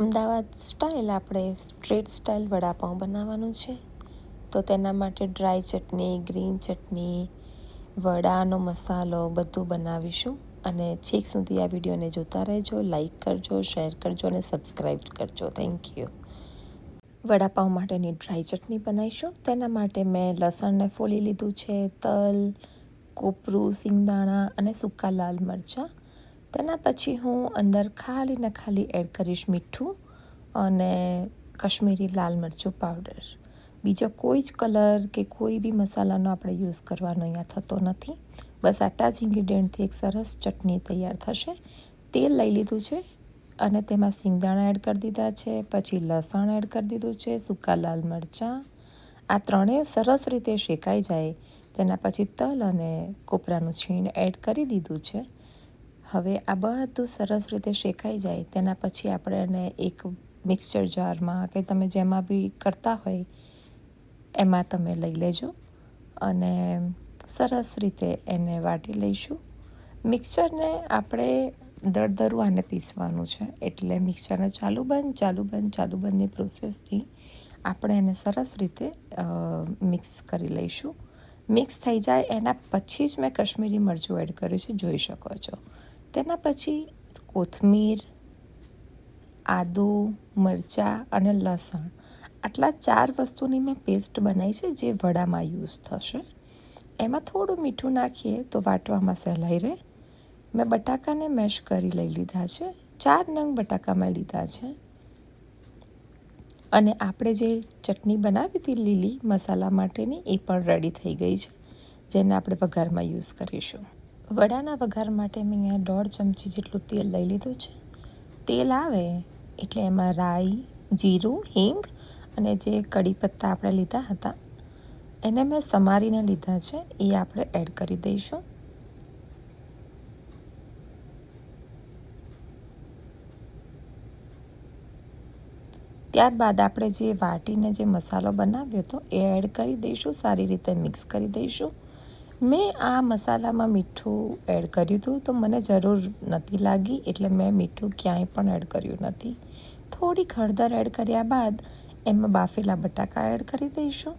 Ahmedabad style આપણે street style vada pav બનાવવાનું છે. તો તેના માટે ડ્રાય ચટણી, ગ્રીન ચટણી, વડાનો મસાલો બધું બનાવીશું. અને છેક સુધી આ વિડીયોને જોતા રહેજો લાઇક કરજો, શેર કરજો અને સબસ્ક્રાઈબ કરજો. Thank you. વડાપાઉં માટેની ડ્રાય ચટણી બનાવીશું. તેના માટે મેં લસણને ફોલી લીધું છે, તલ, કોપરું, સિંગદાણા અને સૂકા લાલ મરચાં. તેના પછી હું અંદર ખાલી ને ખાલી એડ કરીશ મીઠું અને કશ્મીરી લાલ મરચું પાવડર બીજો કોઈ જ કલર કે કોઈ બી મસાલાનો આપણે યુઝ કરવાનો અહીંયા થતો નથી. બસ આટલા જ ઇન્ગ્રીડિયન્ટથી એક સરસ ચટણી તૈયાર થશે. તેલ લઈ લીધું છે અને તેમાં સિંગદાણા એડ કરી દીધા છે, પછી લસણ એડ કરી દીધું છે, સૂકા લાલ મરચાં. આ ત્રણેય સરસ રીતે શેકાઈ જાય. તેના પછી તલ અને કોપરાનું છીણ એડ કરી દીધું છે. હવે આ બધું સરસ રીતે શેકાઈ જાય, તેના પછી આપણે એને એક મિક્સચર જારમાં કે તમે જેમાં બી કરતા હોય, એમાં તમે લઈ લેજો અને સરસ રીતે એને વાટી લઈશું. મિક્સચરને આપણે દરદરું આને પીસવાનું છે, એટલે મિક્સચરને ચાલુ બંધ ચાલુ બંધ, ચાલુ બંધની પ્રોસેસથી આપણે એને સરસ રીતે મિક્સ કરી લઈશું. મિક્સ થઈ જાય એના પછી જ મેં કશ્મીરી મરચું એડ કર્યું છે, જોઈ શકો છો. તેના પછી કોથમીર, આદુ, મરચાં અને લસણ. આટલા ચાર વસ્તુની મેં પેસ્ટ બનાવી છે જે વડામાં યુઝ થશે. એમાં થોડું મીઠું નાખીએ તો વાટવામાં સહેલાઈ રહે. મેં બટાકાને મેશ કરી લઈ લીધા છે. ચાર નંગ બટાકા મેં લીધા છે. અને આપણે જે ચટણી બનાવી હતી લીલી મસાલા માટેની એ પણ રેડી થઈ ગઈ છે, જેને આપણે વઘારમાં યુઝ કરીશું. વડાના વઘાર માટે મેં અહીંયા દોઢ ચમચી જેટલું તેલ લઈ લીધું છે. તેલ આવે એટલે એમાં રાઈ, જીરું, હિંગ અને જે કડી પત્તા આપણે લીધા હતા, એને મેં સમારીને લીધા છે, એ આપણે એડ કરી દઈશું. ત્યારબાદ આપણે જે વાટીને જે મસાલો બનાવ્યો હતો, એ એડ કરી દઈશું, સારી રીતે મિક્સ કરી દઈશું. મેં આ મસાલામાં મીઠું એડ કર્યું હતું, તો મને જરૂર નથી લાગી, એટલે મેં મીઠું ક્યાંય પણ એડ કર્યું નથી. થોડી હળદર એડ કર્યા બાદ, એમાં બાફેલા બટાકા એડ કરી દઈશું.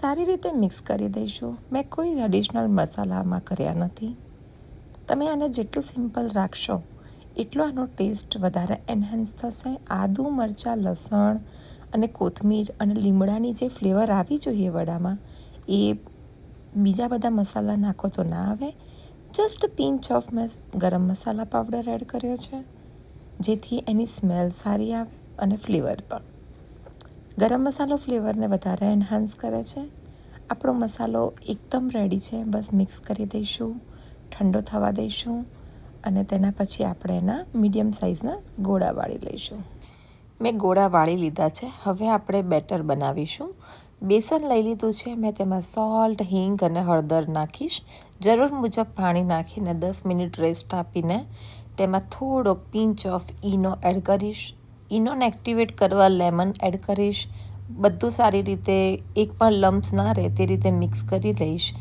સારી રીતે મિક્સ કરી દઈશું. મેં કોઈ એડિશનલ મસાલામાં કર્યા નથી. તમે આને જેટલું સિમ્પલ રાખશો, એટલો આનો ટેસ્ટ વધારે એન્હાન્સ થશે. આદુ, મરચાં, લસણ અને કોથમીર અને લીમડાની જે ફ્લેવર આવી જોઈએ વડામાં, એ બીજા બધા મસાલા નાખો તો ના આવે. જસ્ટ પિંચ ઓફ મેં ગરમ મસાલા પાવડર એડ કર્યો છે. જેથી એની સ્મેલ સારી આવે અને ફ્લેવર પણ. ગરમ મસાલો ફ્લેવરને વધારે એન્હાન્સ કરે છે. આપણો મસાલો એકદમ રેડી છે. બસ મિક્સ કરી દઈશું, ઠંડો થવા દઈશું અને તેના પછી આપણે એના મીડિયમ સાઇઝના ગોળા વાળી લઈશું. મેં ગોળા વાળી લીધા છે. હવે આપણે બેટર બનાવીશું. બેસન લઈ લીધું છે. મેં તેમાં સોલ્ટ હિંગ અને હળદર નાખીશ. જરૂર મુજબ પાણી નાખીને દસ મિનિટ રેસ્ટ આપીને તેમાં થોડોક પિંચ ઓફ ઈનો એડ કરીશ. ઈનોને એક્ટિવેટ કરવા લેમન એડ કરીશ. બધું સારી રીતે એક પણ લમ્સ ના રહે તે રીતે મિક્સ કરી લઈશ.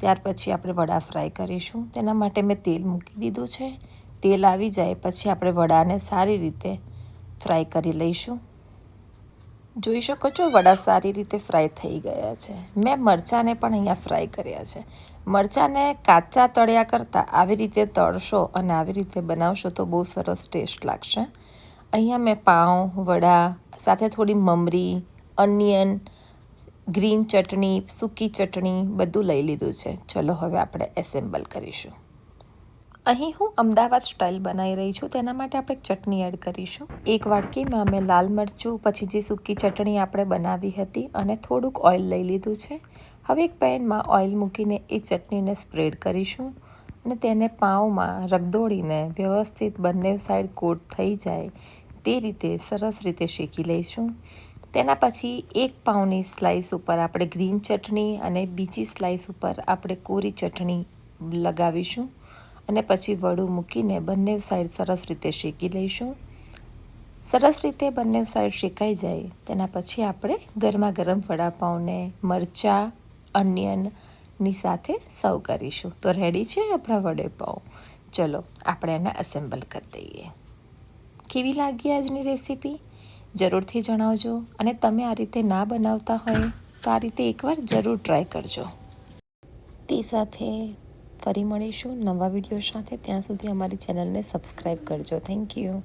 ત્યાર પછી આપણે વડા ફ્રાય કરીશું. તેના માટે મેં તેલ મૂકી દીધું છે. તેલ આવી જાય પછી આપણે વડાને સારી રીતે ફ્રાય કરી લઈશું. જોઈ શકો છો વડા સારી રીતે ફ્રાય થઈ ગયા છે. મેં મરચાંને પણ અહીંયા ફ્રાય કર્યા છે. મરચાંને કાચા તળ્યા કરતાં આવી રીતે તળશો અને આવી રીતે બનાવશો તો બહુ સરસ ટેસ્ટ લાગશે. અહીંયા મેં પાઉં, વડા, સાથે થોડી મમરી, અનિયન, ગ્રીન ચટણી, સૂકી ચટણી બધું લઈ લીધું છે. ચલો હવે આપણે એસેમ્બલ કરીશું. અહીં હું અમદાવાદ સ્ટાઇલ બનાવી રહી છું, તેના માટે આપણે ચટણી એડ કરીશું. એક વાડકીમાં મેં લાલ મરચું, પછી જે સૂકી ચટણી આપણે બનાવી હતી અને થોડુંક ઓઇલ લઈ લીધું છે. હવે એક પેનમાં ઓઇલ મૂકીને એ ચટણીને સ્પ્રેડ કરીશું અને તેને પાઉંમાં રગદોળીને વ્યવસ્થિત બંને સાઈડ કોટ થઈ જાય તે રીતે સરસ રીતે શેકી લઈશું. તેના પછી એક પાઉની સ્લાઈસ ઉપર આપણે ગ્રીન ચટણી અને બીજી સ્લાઈસ ઉપર આપણે કોરી ચટણી લગાવીશું. અને પછી વડું મૂકીને બંને સાઈડ સરસ રીતે શેકી લઈશું. સરસ રીતે બંને સાઈડ શેકાઈ જાય, તેના પછી આપણે ગરમા ગરમ વડાપાઉંને, મરચાં અનિયનની સાથે સર્વ કરીશું. તો રેડી છે આપણા વડેપાઉં? ચલો, આપણે એને એસેમ્બલ કરી દઈએ. કેવી લાગી આજની રેસીપી જરૂરથી જણાવજો. અને તમે આ રીતે ના બનાવતા હોય તો આ રીતે એકવાર જરૂર ટ્રાય કરજો. તે સાથે ફરી મળીશું નવા વીડિયો સાથે. ત્યાં સુધી અમારી ચેનલને સબસ્ક્રાઈબ કરજો. Thank you